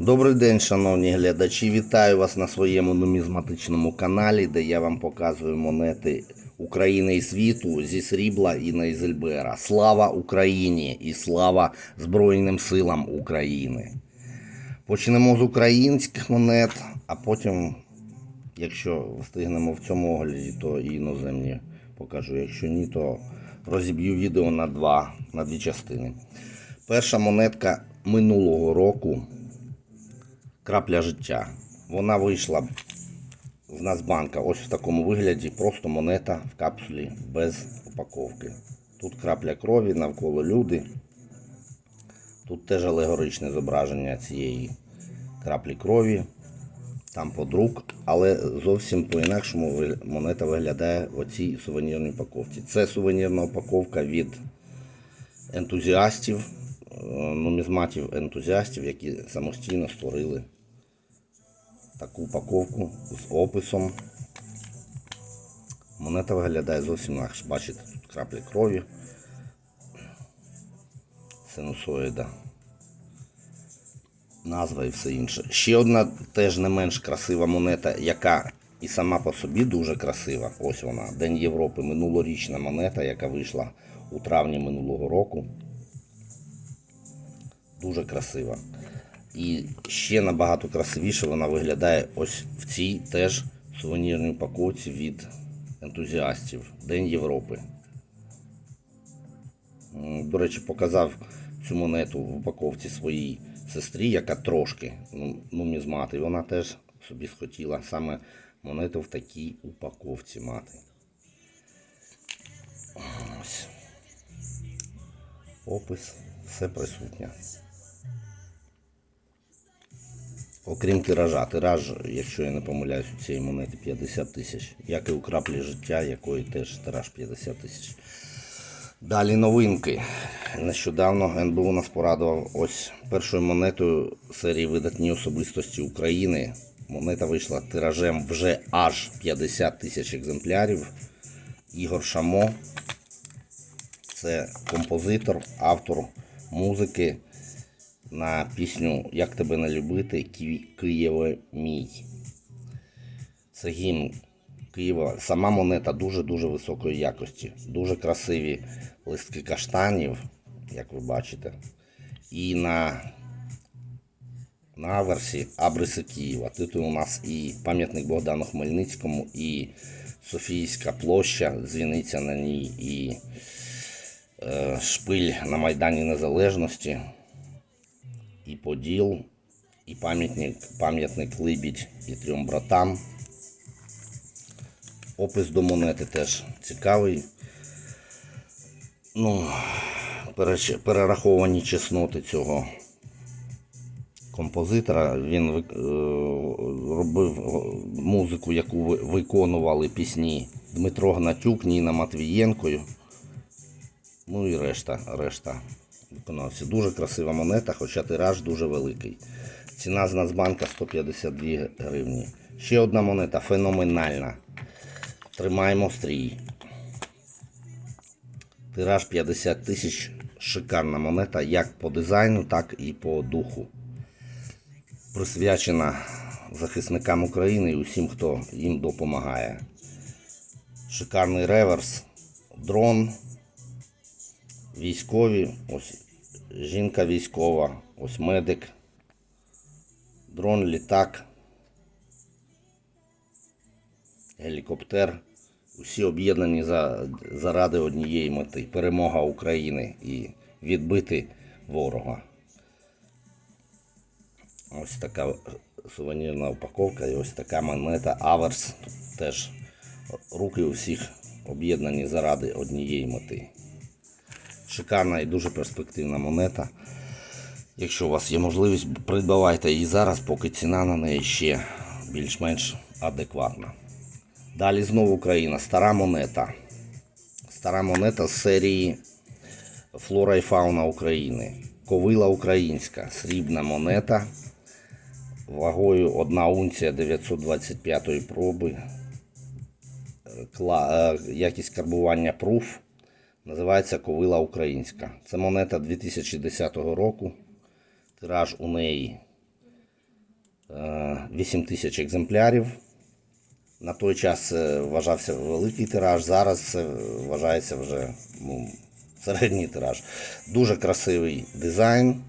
Добрий день, шановні глядачі. Вітаю вас на своєму нумізматичному каналі, де я вам показую монети України і світу зі срібла і Нейзельбера. Слава Україні і слава Збройним силам України. Почнемо з українських монет, а потім, якщо встигнемо в цьому огляді, то іноземні покажу. Якщо ні, то розіб'ю відео на, два, на дві частини. Перша монетка минулого року крапля життя. Вона вийшла з Нацбанка ось в такому вигляді, просто монета в капсулі без упаковки. Тут крапля крові, навколо люди. Тут теж алегоричне зображення цієї краплі крові. Там подрук, але зовсім по-інакшому монета виглядає в оцій сувенірній упаковці. Це сувенірна упаковка від ентузіастів, е, нумізматів ентузіастів, які самостійно створили таку упаковку з описом. Монета виглядає зовсім інакше. Бачите, тут краплі крові, синусоїда, назва і все інше. Ще одна теж не менш красива монета, яка і сама по собі дуже красива. Ось вона. День Європи, минулорічна монета, яка вийшла у травні минулого року. Дуже красива. І ще набагато красивіше вона виглядає ось в цій теж сувенірній упаковці від ентузіастів День Європи. До речі, показав цю монету в упаковці своїй сестрі, яка трошки ну, нумізмат, і вона теж собі схотіла саме монету в такій упаковці мати. Ось. Опис, все присутнє. Окрім тиража. Тираж, якщо я не помиляюсь, у цієї монети 50 тисяч. Як і у краплі життя, якої теж тираж 50 тисяч. Далі новинки. Нещодавно НБУ нас порадував ось першою монетою серії видатні особистості України. Монета вийшла тиражем вже аж 50 тисяч екземплярів. Ігор Шамо. Це композитор, автор музики на пісню Як тебе не любити, Ки- Києве мій. Це гімн Києва. Сама монета дуже-дуже високої якості. Дуже красиві листки каштанів, як ви бачите. І на, на аверсі Абриси Києва. Тут у нас і пам'ятник Богдану Хмельницькому, і Софійська площа, дзвіниця на ній, і е, шпиль на Майдані Незалежності і Поділ, і пам'ятник, пам'ятник Либідь і трьом братам. Опис до монети теж цікавий. Ну, перераховані чесноти цього композитора. Він е, робив е, музику, яку виконували пісні Дмитро Гнатюк, Ніна Матвієнко. Ну і решта, решта виконавців. Дуже красива монета, хоча тираж дуже великий. Ціна з Нацбанка 152 гривні. Ще одна монета феноменальна. Тримаємо стрій. Тираж 50 тисяч. Шикарна монета як по дизайну, так і по духу. Присвячена захисникам України і усім, хто їм допомагає. Шикарний реверс, дрон, військові, ось жінка військова, ось медик, дрон, літак, гелікоптер. Усі об'єднані за, заради однієї мети перемога України і відбити ворога. Ось така сувенірна упаковка і ось така монета Аверс. Теж руки у всіх об'єднані заради однієї мети. Шикарна і дуже перспективна монета. Якщо у вас є можливість, придбавайте її зараз, поки ціна на неї ще більш-менш адекватна. Далі знову Україна. Стара монета. Стара монета з серії Флора і фауна України. Ковила українська. Срібна монета. Вагою 1 унція 925 проби. Е, Якість карбування пруф. Називається Ковила Українська. Це монета 2010 року. Тираж у неї е, 8 тисяч екземплярів. На той час це вважався великий тираж, зараз це вважається вже ну, середній тираж. Дуже красивий дизайн,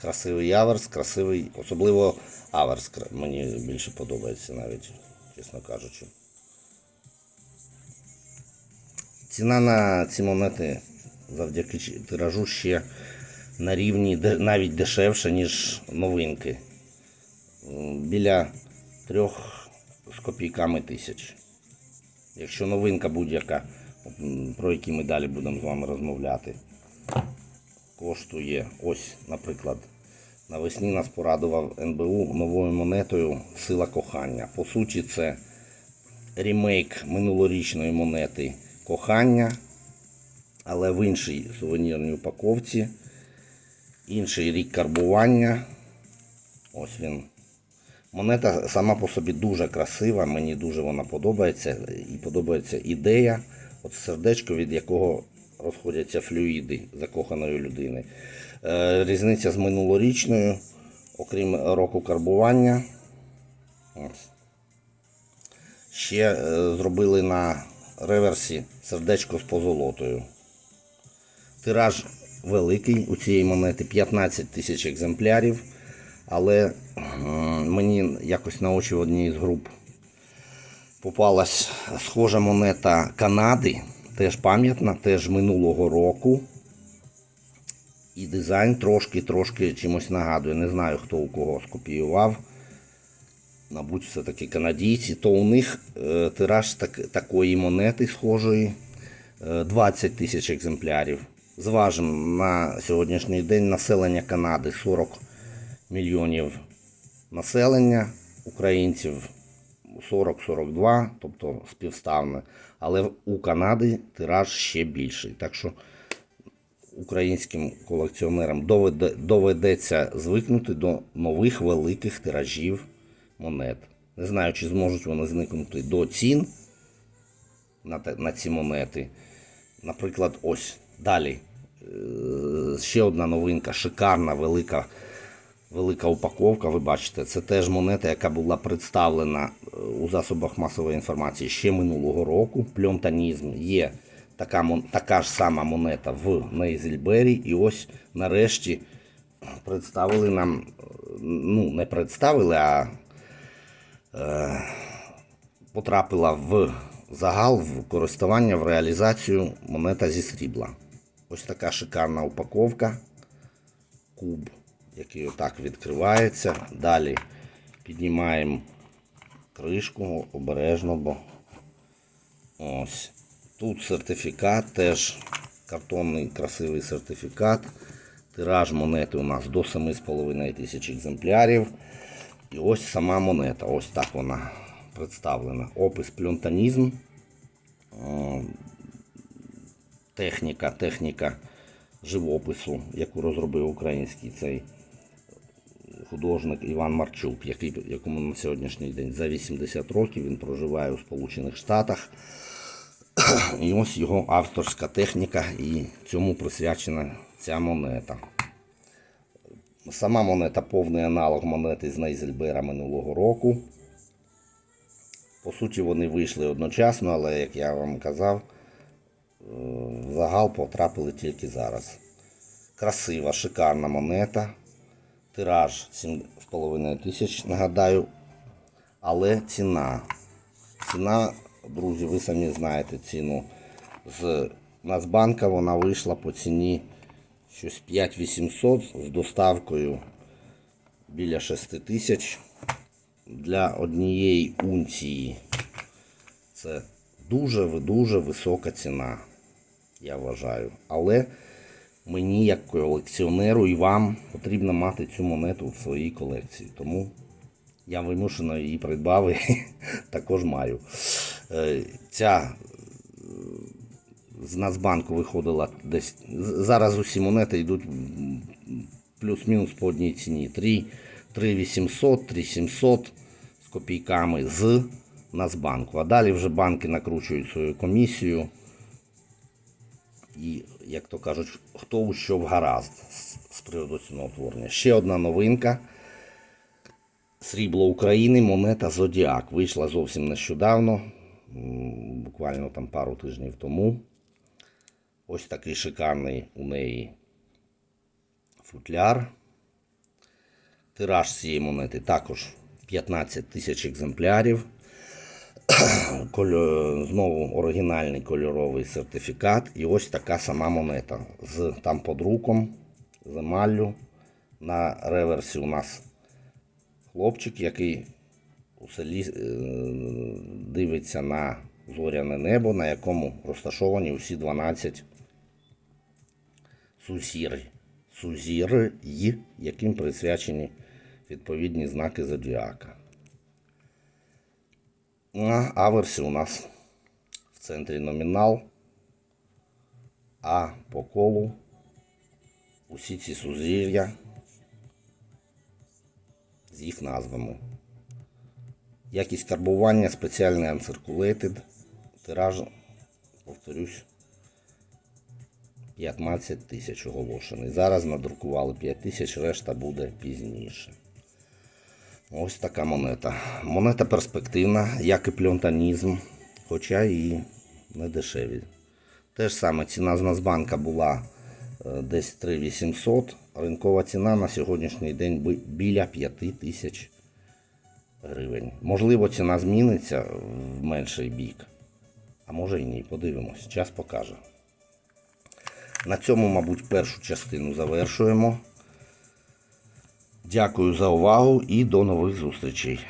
красивий аверс, красивий, особливо аверс мені більше подобається навіть, чесно кажучи. Ціна на ці монети завдяки тиражу ще на рівні навіть дешевше, ніж новинки. Біля трьох з копійками тисяч. Якщо новинка будь-яка, про які ми далі будемо з вами розмовляти, коштує ось, наприклад, навесні нас порадував НБУ новою монетою Сила кохання. По суті, це ремейк минулорічної монети кохання, але в іншій сувенірній упаковці, інший рік карбування. Ось він. Монета сама по собі дуже красива, мені дуже вона подобається. І подобається ідея, от сердечко, від якого розходяться флюїди закоханої людини. Е, різниця з минулорічною, окрім року карбування. Ще е, зробили на реверсі сердечко з позолотою. Тираж великий у цієї монети 15 тисяч екземплярів. Але мені якось на очі в одній з груп попалась схожа монета Канади, теж пам'ятна, теж минулого року. І дизайн трошки-трошки чимось нагадує. Не знаю, хто у кого скопіював. Мабуть, все-таки канадійці, то у них е, тираж так, такої монети схожої е, 20 тисяч екземплярів. Зважимо на сьогоднішній день населення Канади 40 мільйонів населення, українців 40-42, тобто співставне. Але у Канади тираж ще більший. Так що українським колекціонерам доведе- доведеться звикнути до нових великих тиражів монет. Не знаю, чи зможуть вони зникнути до цін на, на ці монети. Наприклад, ось далі. Е, Ще одна новинка, шикарна, велика, велика упаковка. Ви бачите, це теж монета, яка була представлена е, у засобах масової інформації ще минулого року. Пльонтанізм є така, така ж сама монета в Нейзельбері. І ось нарешті представили нам, е, ну, не представили, а потрапила в загал, в користування, в реалізацію монета зі срібла. Ось така шикарна упаковка. Куб, який отак відкривається. Далі піднімаємо кришку обережно, бо ось. Тут сертифікат, теж картонний красивий сертифікат. Тираж монети у нас до 7,5 тисяч екземплярів. І ось сама монета. Ось так вона представлена. Опис плюнтанізм. Е, Техніка, техніка живопису, яку розробив український цей художник Іван Марчук, який, якому на сьогоднішній день за 80 років він проживає у Сполучених Штатах. І ось його авторська техніка, і цьому присвячена ця монета. Сама монета повний аналог монети з Нейзельбера минулого року. По суті, вони вийшли одночасно, але, як я вам казав, е, в загал потрапили тільки зараз. Красива, шикарна монета. Тираж 7,5 тисяч, нагадаю. Але ціна. Ціна, друзі, ви самі знаєте ціну. З Нацбанка вона вийшла по ціні щось 5800 з доставкою біля 6 тисяч для однієї унції. Це дуже дуже висока ціна, я вважаю. Але мені, як колекціонеру, і вам потрібно мати цю монету в своїй колекції. Тому я вимушено її придбав і також маю. Е, Ця з Нацбанку виходила десь. Зараз усі монети йдуть плюс-мінус по одній ціні. 3, 3800, 3700 з копійками з Нацбанку. А далі вже банки накручують свою комісію. І, як то кажуть, хто у що вгаразд з, приводу ціноутворення. Ще одна новинка. Срібло України, монета Зодіак. Вийшла зовсім нещодавно, буквально там пару тижнів тому. Ось такий шикарний у неї футляр. Тираж цієї монети також 15 тисяч екземплярів. Знову оригінальний кольоровий сертифікат. І ось така сама монета з там подруком, з емаллю. На реверсі у нас хлопчик, який у селі е, дивиться на зоряне небо, на якому розташовані усі 12 сузір, сузір, яким присвячені відповідні знаки зодіака. На аверсі у нас в центрі номінал, а по колу усі ці сузір'я з їх назвами. Якість карбування спеціальний uncirculated. Тираж, повторюсь, 15 тисяч оголошений. Зараз надрукували 5 тисяч, решта буде пізніше. Ось така монета. Монета перспективна, як і пльонтанізм, хоча і не дешеві. Те ж саме ціна з Нацбанка була е, десь 3800. Ринкова ціна на сьогоднішній день біля 5 тисяч гривень. Можливо, ціна зміниться в менший бік. А може і ні. Подивимось. Час покаже. На цьому, мабуть, першу частину завершуємо. Дякую за увагу і до нових зустрічей.